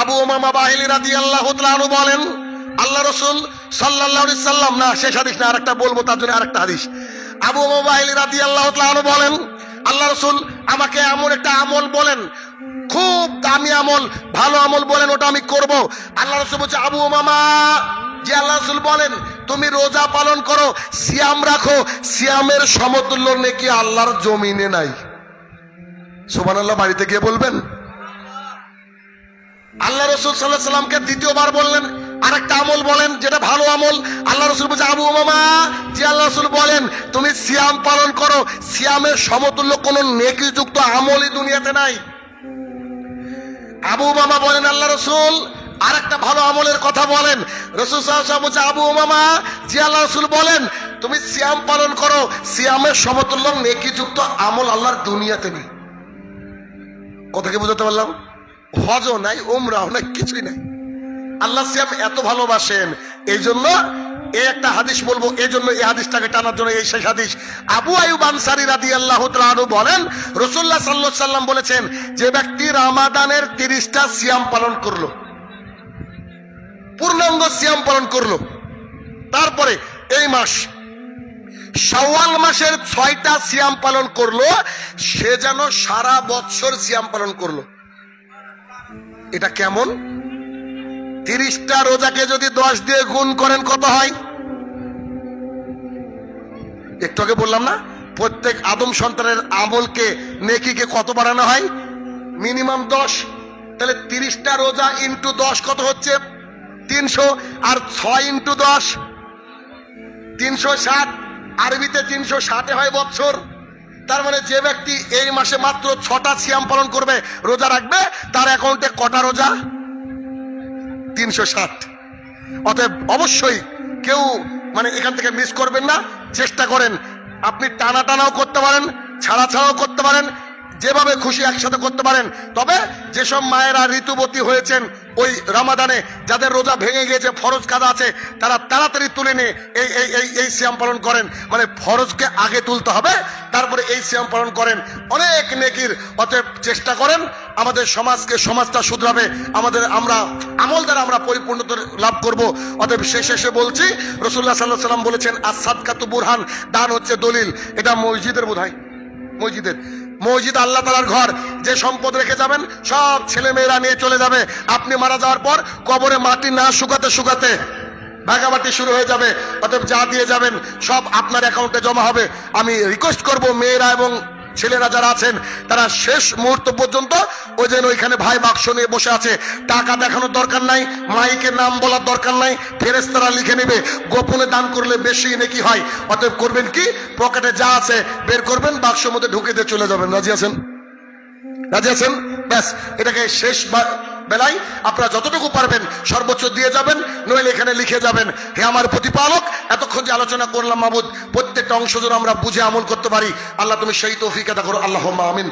আবু ওমামা বাহিলি রাদি আল্লাহ বলেন, আল্লাহ রসুল সাল্লাহ সাল্লাম, না, শেষ হাদিস না, আরেকটা বলব, তার জন্য আরেকটা হাদিস। আবু ওমামা বাহিলি রাদি আল্লাহ বলেন, আল্লাহ রসুল আমাকে এমন একটা আমল বলেন, খুব দামি আমল, ভালো আমল বলেন, ওটা আমি করব। আল্লাহ রসুল বলছে, আবু ওমামা যে আল্লাহ রসুল বলেন, তুমি রোজা পালন করো, সিয়াম রাখো, সিয়ামের সমতুল্য নাকি আল্লাহর জমিনে নাই। সুবান আল্লাহ বাড়িতে গিয়ে বলবেন? আল্লাহ রসুল সাল্লাহ সাল্লামকে দ্বিতীয়বার বললেন, আরেকটা আমল বলেন, যেটা ভালো আমল। আল্লাহ রসুল বলছে, আবু মামা যে আল্লাহ রসুল বলেন, তুমি সিয়াম পালন করো, সিয়ামের সমতুল্য কোনো নেকিযুক্ত আমলই দুনিয়াতে নাই। আবু মামা বলেন, আল্লাহ রসুল আর একটা ভালো আমলের কথা বলেন। রসুল সাহেব বলছে, আবু মামা যে আল্লাহ রসুল বলেন, তুমি সিয়াম পালন করো, সিয়ামের সমতুল্য নেকিযুক্ত আমল আল্লাহর দুনিয়াতে নেই। কথাকে বুঝাতে পারলাম? হজও নাই ওমরাও নাই, কিছুই নাই। আল্লাহ সিয়াম এত ভালোবাসেন, এই জন্য এই একটা হাদিস বলব, এই জন্য এই হাদিসটাকে টানার জন্য এই শেষ হাদিস। আবু আয়ুব আনসারি রাদি আল্লাহ বলেন রসুল্লাহ সাল্লাহ সাল্লাম বলেছেন, যে ব্যক্তি রামাদানের তিরিশটা সিয়াম পালন করল, পূর্ণাঙ্গ সিয়াম পালন করল, তারপরে এই মাস, শাওয়াল মাসের ছয়টা সিয়াম পালন করল, সে যেন সারা বৎসর সিয়াম পালন করল। এটা কেমন? তিরিশটা রোজাকে যদি দশ দিয়ে গুণ করেন, কত হয়? একটু আগে বললাম না, প্রত্যেক আদম সন্তানের আমলকে, নেকিকে কত বাড়ানো হয়? মিনিমাম দশ। তাহলে তিরিশটা রোজা ইন্টু দশ কত হচ্ছে? তিনশো। আর ছয় ইন্টু দশ? তিনশো ষাট। আরবিতে তিনশো ষাটে হয় বছর তার মানে যে ব্যক্তি এই মাসে মাত্র ছটা সিয়াম পালন করবে, রোজা রাখবে, তার অ্যাকাউন্টে কটা রোজা? তিনশো ষাট। অতএব অবশ্যই কেউ মানে এখান থেকে মিস করবেন না, চেষ্টা করেন। আপনি টানা টানাও করতে পারেন ছাড়া ছাড়াও করতে পারেন যেভাবে খুশি একসাথে করতে পারেন, তবে যেসব মায়েরা ঋতুবতী হয়েছেন ওই রামাদানে, যাদের রোজা ভেঙে গিয়েছে, ফরজ কাদা আছে, তারা তাড়াতাড়ি তুলে নিয়ে এই এই এই এই সিয়াম পালন করেন। মানে ফরজকে আগে তুলতে হবে, তারপরে এই সিয়াম পালন করেন। অনেক নেকির অতএব চেষ্টা করেন, আমাদের সমাজকে সমাজটা শুধরাবে, আমাদের আমরা, আমল দ্বারা আমরা পরিপূর্ণতা লাভ করব। অতএব শেষে এসে বলছি রসুল্লাহ সাল্লাহ সাল্লাম বলেছেন আসাদ কাতু বুরহান, দান হচ্ছে দলিল। এটা মসজিদের বোধ মসজিদের। মসজিদ আল্লাহ তালার ঘর, যে সম্পদ রেখে যাবেন, সব ছেলে মেয়েরা নিয়ে চলে যাবে। আপনি মারা যাওয়ার পর কবরে মাটি না শুকাতে শুকাতে ভাগাবাটি শুরু হয়ে যাবে, অতএব যা দিয়ে যাবেন সব আপনার অ্যাকাউন্টে জমা হবে। আমি রিকোয়েস্ট করব মেয়েরা এবং ছেলেরা যারা আছেন, তারা শেষ মুহূর্ত পর্যন্ত ওই যেন ওইখানে ভাই বাক্স নিয়ে বসে আছে। টাকা দেখানোর দরকার নাই, মাইকের নাম বলার দরকার নাই ফেরেস্তারা লিখে নেবে, গোপনে দান করলে বেশি নাকি হয়। অতএব করবেন কি? পকেটে যা আছে বের করবেন, বাক্সর মধ্যে ঢুকে দিয়ে চলে যাবেন। রাজি আছেন? রাজি আছেন? ব্যাস, এটাকে শেষ বেলায় আপনারা যতটুকু পারবেন সর্বোচ্চ দিয়ে যাবেন, নইলে এখানে লিখে যাবেন, হে আমার প্রতিপালক, এতক্ষণ যে আলোচনা করলাম মাহমুদ, প্রত্যেকটা অংশ যেন আমরা বুঝে আমল করতে পারি। আল্লাহ তুমি সেই তৌফিক এটা করো। আল্লাহ আমিন।